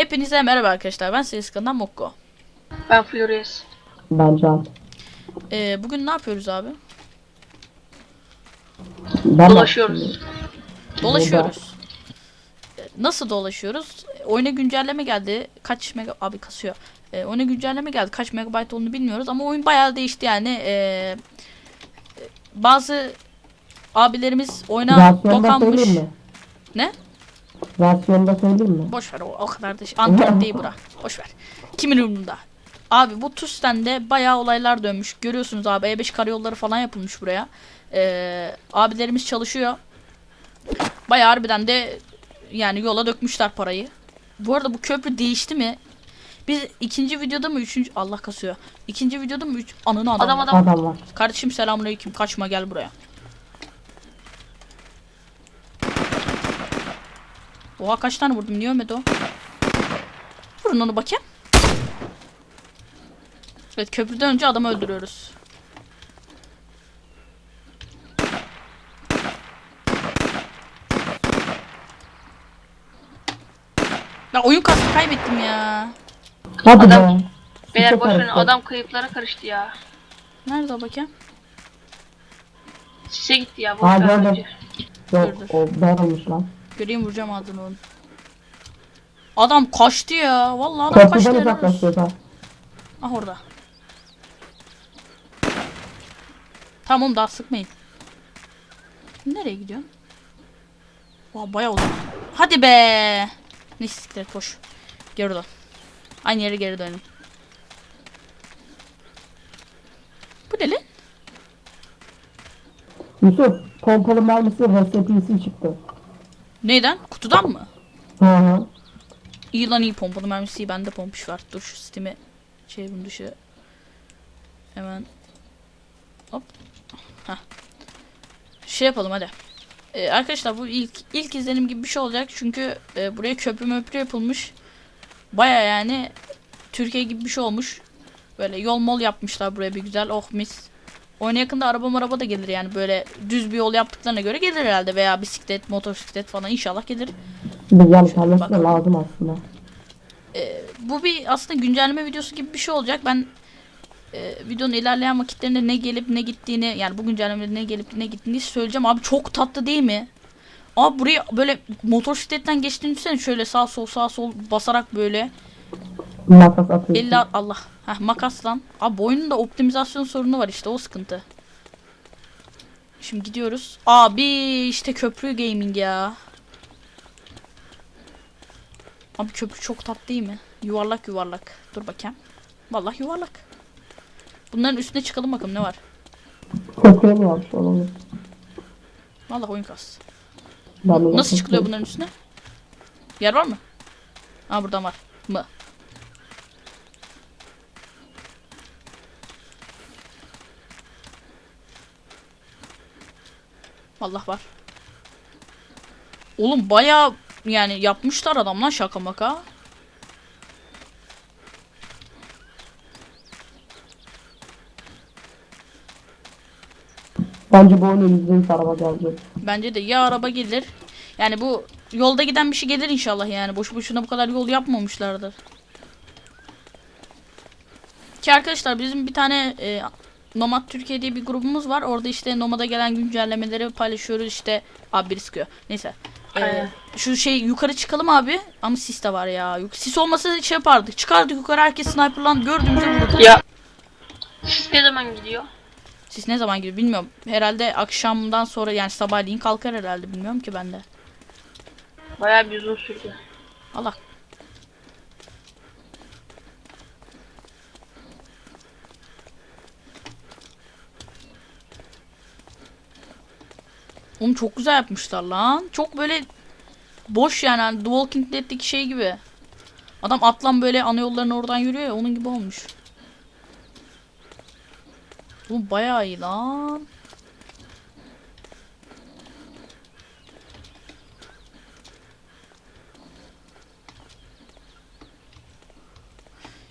Hepinize merhaba arkadaşlar. Ben Seskan'dan Mokko. Ben Furious. Ben Can. Ee, bugün ne yapıyoruz abi? Ben Dolaşıyoruz. Dolaşıyoruz. Nasıl dolaşıyoruz? Oyuna güncelleme geldi. Kaç mega... Abi kasıyor. Ee, oyuna güncelleme geldi. Kaç megabayt olduğunu bilmiyoruz ama oyun bayağı değişti yani. Ee, bazı abilerimiz oyuna Versiyonda dokanmış. söyleyeyim mi? Ne? Versiyonda söyleyeyim mi? Boş ver o, o kadar da şey. Android değil bura. Boş ver. Kimin umurunda? Abi bu TUS'ten bayağı olaylar dönmüş. Görüyorsunuz abi E5 karayolları falan yapılmış buraya. Ee, abilerimiz çalışıyor. Bayağı harbiden de yani yola dökmüşler parayı. Bu arada bu köprü değişti mi? Biz ikinci videoda mı üçüncü Allah kasıyor. İkinci videoda mı üç anını adam. Adam adam. Adam var. Kardeşim selamünaleyküm. Kaçma gel buraya. Oha kaç tane vurdum? Niye ölmedi o? Vurun onu bakayım. Evet köprüden önce adamı öldürüyoruz. Ya oyun kastı kaybettim ya. Hadi Adam- be. Beyler boşverin adam kayıplara karıştı ya. Nerede o bakayım? Sise gitti ya. Ha, Boş ver gördüm. bence. Yok o ben olmuş lan. Göreyim vuracağım adını onun. Adam kaçtı ya. Vallahi adam kaçtı. Olsun. uzaklaşıyor ha. Ah orada. Tamam daha sıkmayın. Nereye gidiyorsun? Oha bayağı uzun. Hadi be. Neyse siktir koş. Geri dön. Aynı yere geri dönelim. Bu ne lan? Yusuf pompalı mermisi resepisi çıktı. Neyden? Kutudan mı? Hı hı. İyi lan iyi pompalı mermisi iyi. Bende pompiş var. Dur şu Steam'i çevirim dışı. Hemen. Hop. Heh. Şey yapalım hadi. Ee, arkadaşlar bu ilk ilk izlenim gibi bir şey olacak. Çünkü e, buraya köprü möprü yapılmış. Baya yani Türkiye gibi bir şey olmuş. Böyle yol mol yapmışlar buraya bir güzel. Oh mis. Oyuna yakında araba maraba da gelir yani böyle düz bir yol yaptıklarına göre gelir herhalde veya bisiklet, motosiklet falan inşallah gelir. Da bakalım. lazım aslında. bu bir aslında güncelleme videosu gibi bir şey olacak. Ben e, videonun ilerleyen vakitlerinde ne gelip ne gittiğini yani bu güncellemede ne gelip ne gittiğini söyleyeceğim. Abi çok tatlı değil mi? Abi buraya böyle motosikletten geçtiğini düşünsene şöyle sağ sol sağ sol basarak böyle Makas atıyorsun. 50 Allah. Heh makas lan. Abi oyunun da optimizasyon sorunu var işte o sıkıntı. Şimdi gidiyoruz. Abi işte köprü gaming ya. Abi köprü çok tatlı değil mi? Yuvarlak yuvarlak. Dur bakayım. Vallahi yuvarlak. Bunların üstüne çıkalım bakalım ne var. Köprüye mi yapmış onu? Vallahi oyun kas. Nasıl çıkılıyor bunların üstüne? Yer var mı? Aa buradan var. Mı? Vallahi var. Oğlum baya yani yapmışlar adamlar şaka maka. Bence bu yüzde yüz araba gelecek. Bence de ya araba gelir. Yani bu yolda giden bir şey gelir inşallah yani. Boşu boşuna bu kadar yol yapmamışlardır. Ki arkadaşlar bizim bir tane e, Nomad Türkiye diye bir grubumuz var. Orada işte Nomad'a gelen güncellemeleri paylaşıyoruz işte. Abi biri sıkıyor. Neyse. E, Aynen. şu şey yukarı çıkalım abi. Ama sis de var ya. Yuk- Sis olmasa şey yapardık. Çıkardık yukarı herkes sniper'lan gördüğümüzde vururdu. Ya. Sis ne zaman gidiyor? Sis ne zaman gidiyor bilmiyorum. Herhalde akşamdan sonra yani sabahleyin kalkar herhalde bilmiyorum ki ben de. Bayağı bir uzun sürdü. Allah. Oğlum çok güzel yapmışlar lan. Çok böyle boş yani hani The Walking Dead'deki şey gibi. Adam atlan böyle ana yolların oradan yürüyor ya onun gibi olmuş. Oğlum bayağı iyi lan.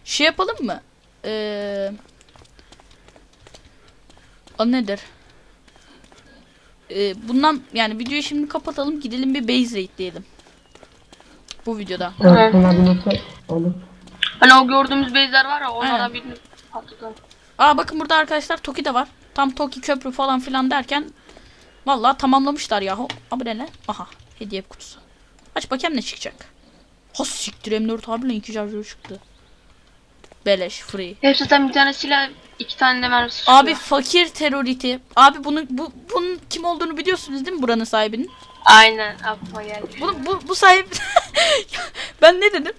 Şey yapalım mı? Ee, o nedir? Ee, bundan yani videoyu şimdi kapatalım gidelim bir base raid diyelim. Bu videoda. Evet, olur. Hani o gördüğümüz base'ler var ya onlardan birini patlatalım. Aa bakın burada arkadaşlar Toki de var. Tam Toki köprü falan filan derken vallahi tamamlamışlar yahu. Abi ne? Aha hediye kutusu. Aç bakayım ne çıkacak. Ha siktir M4 abiyle iki şarjör çıktı. Beleş free. Hepsi zaten bir tane silah, iki tane de mermisi çıkıyor. Abi fakir teröriti. Abi bunu bu bunun kim olduğunu biliyorsunuz değil mi buranın sahibinin? Aynen aklıma geldi. Bu bu bu sahip Ben ne dedim?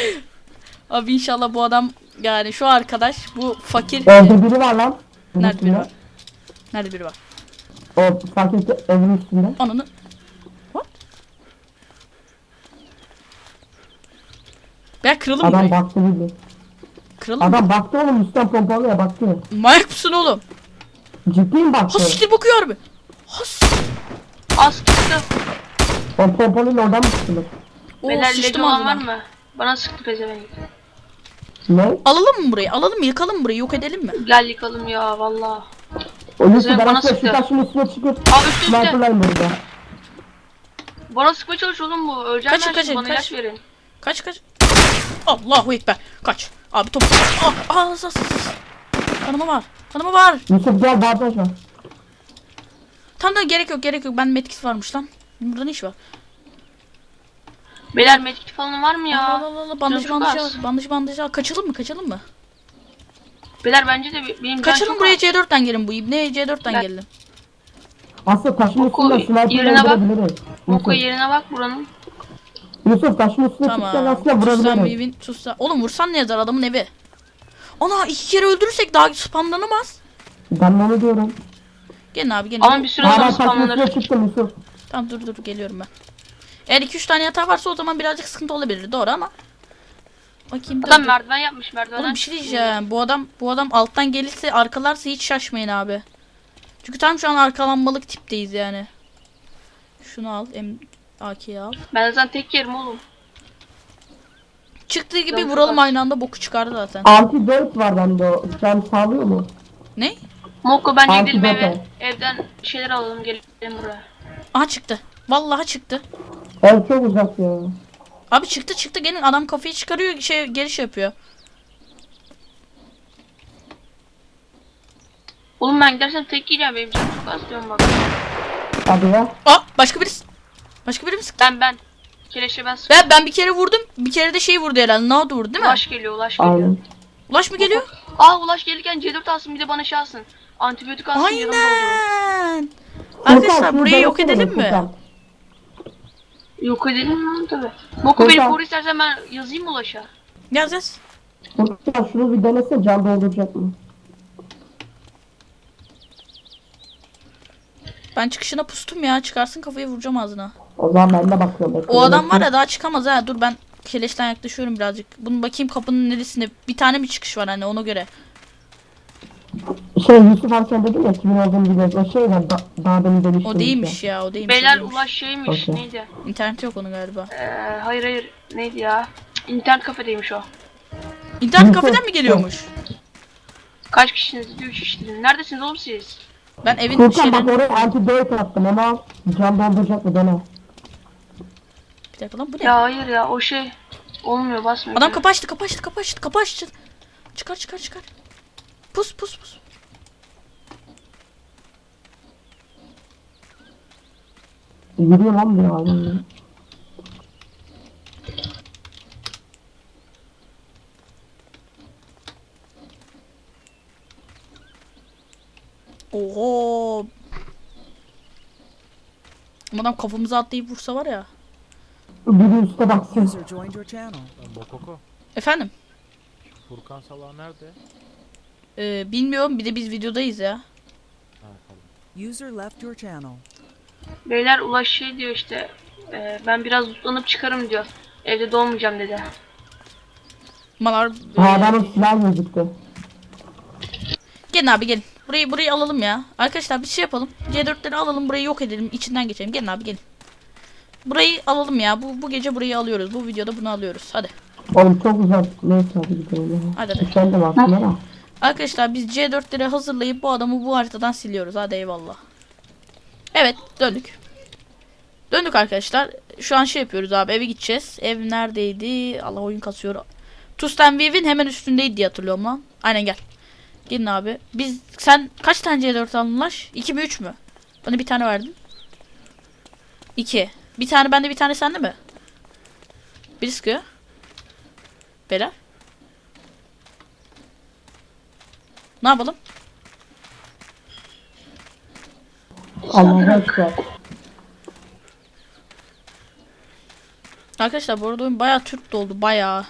Abi inşallah bu adam yani şu arkadaş bu fakir Evde biri var lan. Nerede biri var? Nerede biri var? O etti evin üstünde. Ananı What? Ben kıralım mı Adam burayı? baktı bildi. Kıralım mı? Adam baktı oğlum üstten pompalıya baktı. Manyak mısın oğlum? Ciddiyim baktı. Ha siktir bakıyor abi. Ha s- Az çıktı. O pompalıyla oradan mı çıkılır? Oo, Beyler sıçtım olan var ağzına. mı? Bana sıktı pezevenk. Ne? Alalım mı burayı? Alalım mı? Yıkalım mı burayı? Yok edelim mi? Gel yıkalım ya valla. O Yusuf Bize ben bana aslında şu sıktı. taşın üstüne çıkıp Abi sniperlayım burada. Bana sıkmaya çalış oğlum bu. Öleceğim Kaçın, ben kaçın, şimdi bana kaç. ilaç verin. Kaç kaç. Allahu ekber. Kaç. Abi top. Ah, ah, as, as, as. Kanıma var. Kanıma var. Yusuf gel bandaj var. Tamam da gerek yok gerek yok. Ben metkisi varmış lan. Burada ne iş var? Beyler medkit falan var mı ya? al al al. Bandaj Canım çok bandaj az. al. Bandaj bandaj al. Kaçalım mı? Kaçalım mı? Beyler bence de benim can Kaçalım çok buraya az. C4'ten gelin bu ibneye C4'ten Ben- gelelim. Aslında taşın Oku, üstünden sniperle yerine bak. öldürebiliriz. Yusuf, yerine bak buranın. Yusuf taşın üstüne çıksan Tamam. aslında Sussan vurabiliriz. Vivin sussan. Oğlum vursan ne yazar adamın evi. Ana iki kere öldürürsek daha spamlanamaz. Ben de onu diyorum. Gelin abi gelin. Ama bir süre sonra spamlanır. çıktım Yusuf. Tamam dur dur geliyorum ben. Eğer 2-3 tane yatağı varsa o zaman birazcık sıkıntı olabilir doğru ama. Bakayım Adam dur. merdiven yapmış merdivenden. Oğlum bir şey diyeceğim. Bu adam bu adam alttan gelirse arkalarsa hiç şaşmayın abi. Çünkü tam şu an arkalanmalık tipteyiz yani. Şunu al. M AK'yi al. Ben zaten tek yerim oğlum. Çıktığı gibi Yok, vuralım aynı anda boku çıkardı zaten. Antidote var bende o. Can sağlıyor mu? Ne? Moko bence Antidote. gidelim eve. Evden bir şeyler alalım gelelim buraya. Aha çıktı. Vallahi çıktı. Evet çok uzak ya. Abi çıktı çıktı gelin adam kafayı çıkarıyor şey geliş yapıyor. Oğlum ben gidersem tek yiyeceğim benim canım çok az diyorum bak. Hadi ya. Aa başka birisi. Başka biri mi sıktı? Ben ben. Keleşe ben sıkıyorum. Ben, ben bir kere vurdum. Bir kere de şey vurdu herhalde. Nado vurdu değil mi? Ulaş geliyor ulaş geliyor. Aynen. Ulaş mı geliyor? Aa ulaş gelirken C4 alsın bir de bana şey alsın. Antibiyotik alsın yanımda. Aynen. Arkadaşlar burayı yok edelim mi? Yok edelim lan tabi. Moko beni koru istersen ben yazayım mı ulaşa? Yaz yaz. Furkan şunu bir denesene can dolduracak mı? Ben çıkışına pustum ya. Çıkarsın kafayı vuracağım ağzına. O zaman ben de bakıyorum. O adam var ya daha çıkamaz ha. Dur ben keleşten yaklaşıyorum birazcık. Bunun bakayım kapının neresinde. Bir tane mi çıkış var hani ona göre. Şey Yusuf Arken dedim ya kimin olduğunu biliyoruz. O şey var da, daha demin demiştim. O değilmiş ya. O değilmiş. o Beyler değilmiş. ulaş şeymiş Okey. neydi? İnternette yok onun galiba. Ee, hayır hayır neydi ya? Cık, İnternet kafedeymiş o. İnternet kafeden mi geliyormuş? Kaç kişisiniz? Diyor üç kişisiniz. Neredesiniz oğlum siz? Ben evin Furkan bak şeylerini... oraya antidote attım onu al. Can dolduracak mı dene. Dakika lan bu ne? Ya hayır ya o şey olmuyor basmıyor. Adam kapı açtı kapı açtı kapı açtı kapı açtı. Çıkar çıkar çıkar. Pus pus pus. Yürüyor lan bir hayvan ya. Oho. Bu Adam kafamıza atlayıp vursa var ya. Biri üstte baksın. User joined your channel. Bokoko. Efendim? Furkan Salah nerede? Ee, bilmiyorum bir de biz videodayız ya. Ha. User left your channel. Beyler ulaş şey diyor işte. e, ben biraz uzanıp çıkarım diyor. Evde doğmayacağım dedi. Malar O adamın silahı gözüktü. Gelin abi gelin. Burayı burayı alalım ya. Arkadaşlar bir şey yapalım. C4'leri alalım burayı yok edelim. içinden geçelim. Gelin abi gelin. Burayı alalım ya. Bu bu gece burayı alıyoruz. Bu videoda bunu alıyoruz. Hadi. Oğlum çok uzak. Neyse hadi gidelim ya. Hadi hadi. Sen de baksın ama. Arkadaşlar biz C4'leri hazırlayıp bu adamı bu haritadan siliyoruz. Hadi eyvallah. Evet döndük. Döndük arkadaşlar. Şu an şey yapıyoruz abi eve gideceğiz. Ev neredeydi? Allah oyun kasıyor. Tustan Viv'in hemen üstündeydi diye hatırlıyorum lan. Aynen gel. Gelin abi. Biz sen kaç tane C4 aldın Ulaş? 2 mi 3 mü? Bana bir tane verdin. 2. Bir tane bende bir tane sende mi? Bir sıkıyor. Beyler. Ne yapalım? Allah'a ekber. Arkadaşlar bu arada oyun bayağı Türk doldu. Bayağı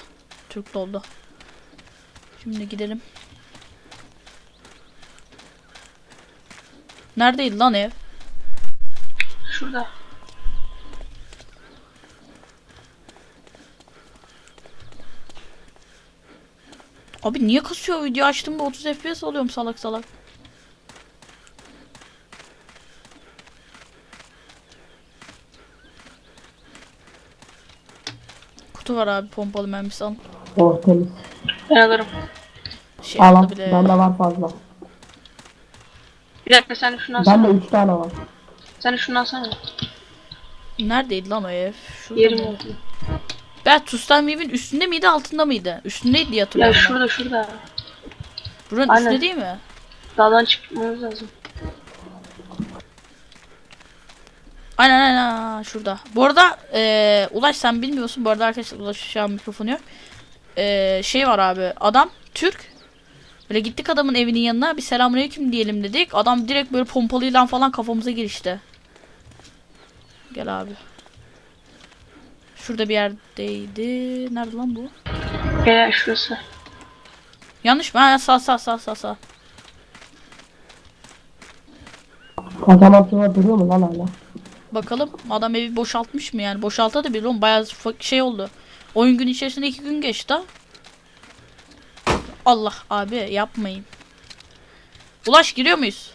Türk doldu. Şimdi gidelim. Neredeydi lan ev? Şurada. Abi niye kasıyor video açtım da 30 FPS alıyorum salak salak. Kutu var abi pompalı mermisi al. Oh temiz. Ben alırım. Şey Al aldı bile. Bende var fazla. Bir dakika sen de şunu alsana. Bende 3 tane var. Sen de şunu alsana. Neredeydi lan o ev? Şurada Yerim mı? oldu. Ben Tustan Weave'in üstünde miydi altında mıydı? Üstündeydi diye Ya hatırlıyorum. ben. şurada şurada. Buranın Aynen. üstünde değil mi? Dağdan çıkmamız lazım. Aynen aynen aynen, şurada. Bu arada eee Ulaş sen bilmiyorsun. Bu arada arkadaşlar Ulaş şu an mikrofonu yok. Eee, şey var abi. Adam Türk. Böyle gittik adamın evinin yanına bir selamünaleyküm diyelim dedik. Adam direkt böyle pompalıyla falan kafamıza girişti. Gel abi. Şurada bir yerdeydi. Nerede lan bu? Gel şurası. Yanlış mı? Ha, sağ sağ sağ sağ sağ. Kazan altına duruyor mu lan hala? Bakalım adam evi boşaltmış mı yani? Boşalta da bir oğlum bayağı şey oldu. Oyun gün içerisinde iki gün geçti ha. Allah abi yapmayın. Ulaş giriyor muyuz?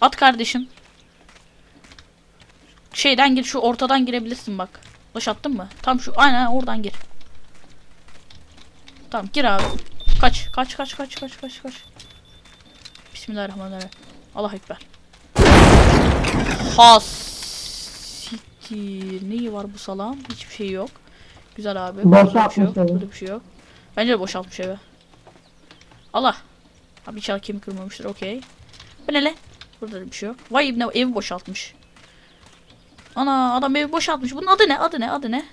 At kardeşim. Şeyden gir şu ortadan girebilirsin bak. Ulaş attın mı? Tam şu aynen oradan gir. Tamam gir abi. Kaç kaç kaç kaç kaç kaç kaç. Bismillahirrahmanirrahim. Allah ekber. Has siktir. Neyi var bu salam? Hiçbir şey yok. Güzel abi. Şey Boşaltmış yok. Burada bir şey yok. Bence de boşaltmış evi. Allah. Abi inşallah kemik kırmamıştır. Okey. Bu ne le? Burada da bir şey yok. Vay ibne evi boşaltmış. Ana adam evi boşaltmış. Bunun adı ne? Adı ne? Adı ne?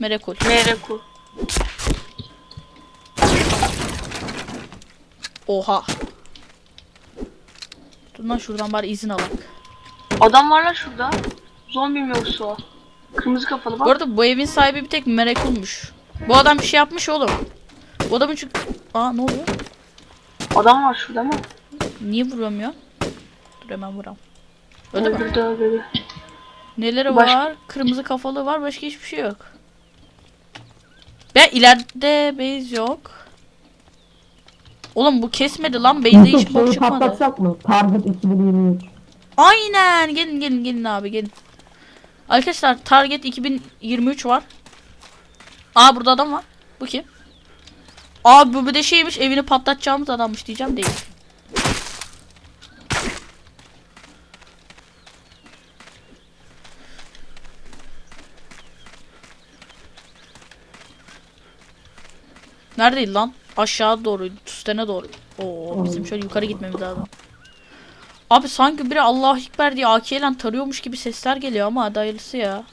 Merekul. Mereku. Oha. Dur lan şuradan bari izin alak. Adam var lan şurada. Zombi mi yoksa o? Kırmızı kafalı Bu bak. arada bu evin sahibi bir tek Merekul'muş. Bu adam bir şey yapmış oğlum. Bu adamın çünkü... Aa ne oluyor? Adam var şurada ama. Niye vuramıyor? Dur hemen vuram. Öldü mü? Öldürdü öldürdü. Neleri Baş- var? Kırmızı kafalı var. Başka hiçbir şey yok. Ve ileride base yok. Oğlum bu kesmedi lan. Base'de hiç bok şeyi çıkmadı. patlatsak mı? Target 2023. Aynen. Gelin gelin gelin abi gelin. Arkadaşlar Target 2023 var. Aa burada adam var. Bu kim? Aa bu bir de şeymiş evini patlatacağımız adammış diyeceğim değil. Neredeydi lan? Aşağı doğruydu. Tüstene doğru. Oo bizim şöyle yukarı gitmemiz lazım. Abi sanki biri Allah Ekber diye AK ile tarıyormuş gibi sesler geliyor ama hadi hayırlısı ya.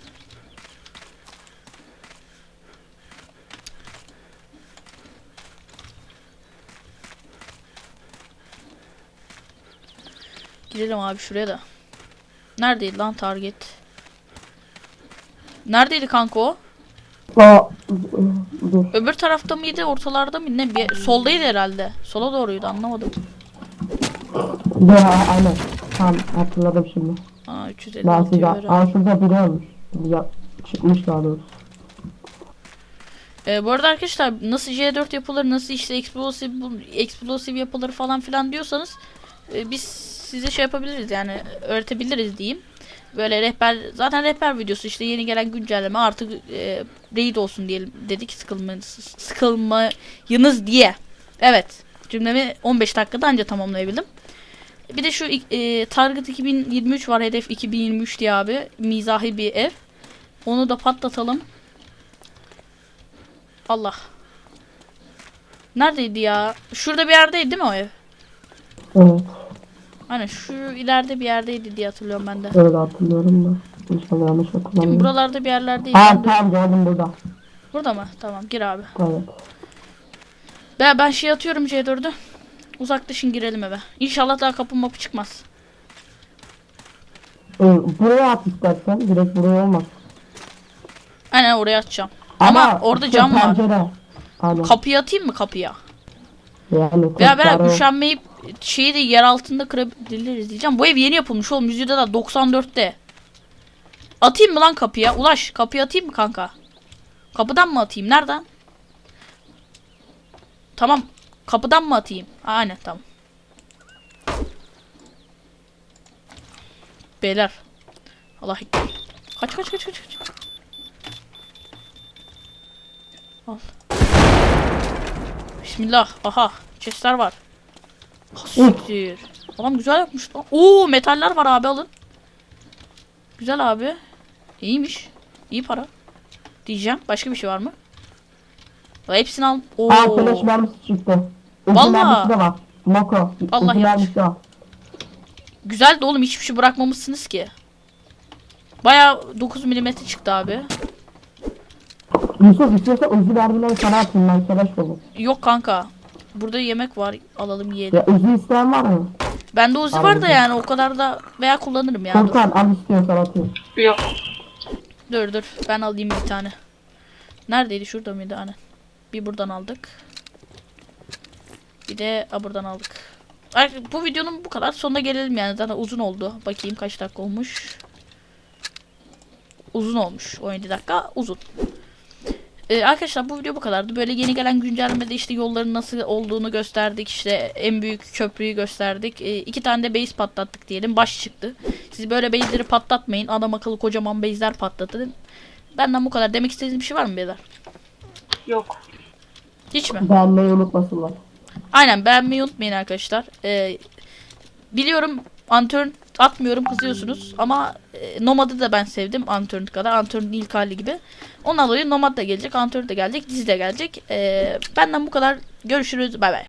Gidelim abi şuraya da. Neredeydi lan target? Neredeydi kanka o? Aa, dur. Öbür tarafta mıydı, ortalarda mıydı? Ne? Bir, soldaydı herhalde. Sola doğruydu anlamadım. Dur ha, aynen. Tamam hatırladım şimdi. Aa Ben 356 size... Aa şurada biri olmuş. Ya, çıkmış daha doğrusu. Ee, bu arada arkadaşlar nasıl C4 yapılır, nasıl işte explosive, explosive yapılır falan filan diyorsanız e, biz size şey yapabiliriz yani öğretebiliriz diyeyim. Böyle rehber zaten rehber videosu işte yeni gelen güncelleme artık e, raid olsun diyelim dedik sıkılmayınız, sıkılmayınız diye. Evet cümlemi 15 dakikada anca tamamlayabildim. Bir de şu e, Target 2023 var. Hedef 2023 diye abi. Mizahi bir ev. Onu da patlatalım. Allah. Neredeydi ya? Şurada bir yerdeydi değil mi o ev? Evet. Aynen şu ileride bir yerdeydi diye hatırlıyorum ben de. Öyle hatırlıyorum da. İnşallah yanlış hatırlamıyorum. Buralarda bir yerlerdeydi. Ha tamam gördüm burada. Burada mı? Tamam gir abi. Evet. Ben, ben şey atıyorum C4'ü. Uzaklaşın girelim eve. İnşallah daha kapı mapı çıkmaz. Ee, buraya at istersen. Direkt buraya olmaz. Aynen oraya atacağım. Ama orada işte cam var. pencere. Aynen. Kapıyı atayım mı kapıya? Yani o- üşenmeyip şeyi de yer altında kırabiliriz diyeceğim. Bu ev yeni yapılmış oğlum. Yüzde de 94'te. Atayım mı lan kapıya? Ulaş kapıya atayım mı kanka? Kapıdan mı atayım? Nereden? Tamam. Kapıdan mı atayım? Aynen tamam. Beyler. Allah. Kaç kaç kaç kaç kaç. Al. Bismillah. Aha. Chestler var. Siktir. Adam güzel yapmış lan. Oo metaller var abi alın. Güzel abi. İyiymiş. İyi para. Diyeceğim. Başka bir şey var mı? Ya Hepsini al. Oo. Aa keleş mermisi çıktı. Var. Moko. Vallahi Ucu yapmış. Güzel de oğlum hiçbir şey bırakmamışsınız ki. Baya 9 mm çıktı abi. Yusuf istiyorsan ucu mermileri sana atayım ben keleş olur. Yok kanka. Burada yemek var. Alalım yiyelim. Ya ucu isteyen var mı? Bende Uzi var da Anladım. yani o kadar da veya kullanırım ya. Dur. Furkan al istiyorsan atayım. Yok. dur dur ben alayım bir tane. Neredeydi şurada mıydı hani? Bir buradan aldık. Bir de a, buradan aldık. Ay, Bu videonun bu kadar sonuna gelelim yani zaten uzun oldu. Bakayım kaç dakika olmuş. Uzun olmuş 17 dakika uzun. Ee, arkadaşlar bu video bu kadardı. Böyle yeni gelen güncellemede işte yolların nasıl olduğunu gösterdik. İşte en büyük köprüyü gösterdik. Ee, iki tane de base patlattık diyelim. Baş çıktı. Siz böyle base'leri patlatmayın. Adam akıllı kocaman base'ler patlatın. Benden bu kadar. Demek istediğiniz bir şey var mı beyler? Yok. Hiç mi? Beğenmeyi unutmasınlar. Aynen beğenmeyi unutmayın arkadaşlar. Ee, biliyorum Antörn atmıyorum kızıyorsunuz ama e, Nomad'ı da ben sevdim Antörn kadar. Antörn'ün ilk hali gibi. Ondan dolayı Nomad da gelecek, Antörn de gelecek, dizi de gelecek. Ee, benden bu kadar. Görüşürüz. Bay bay.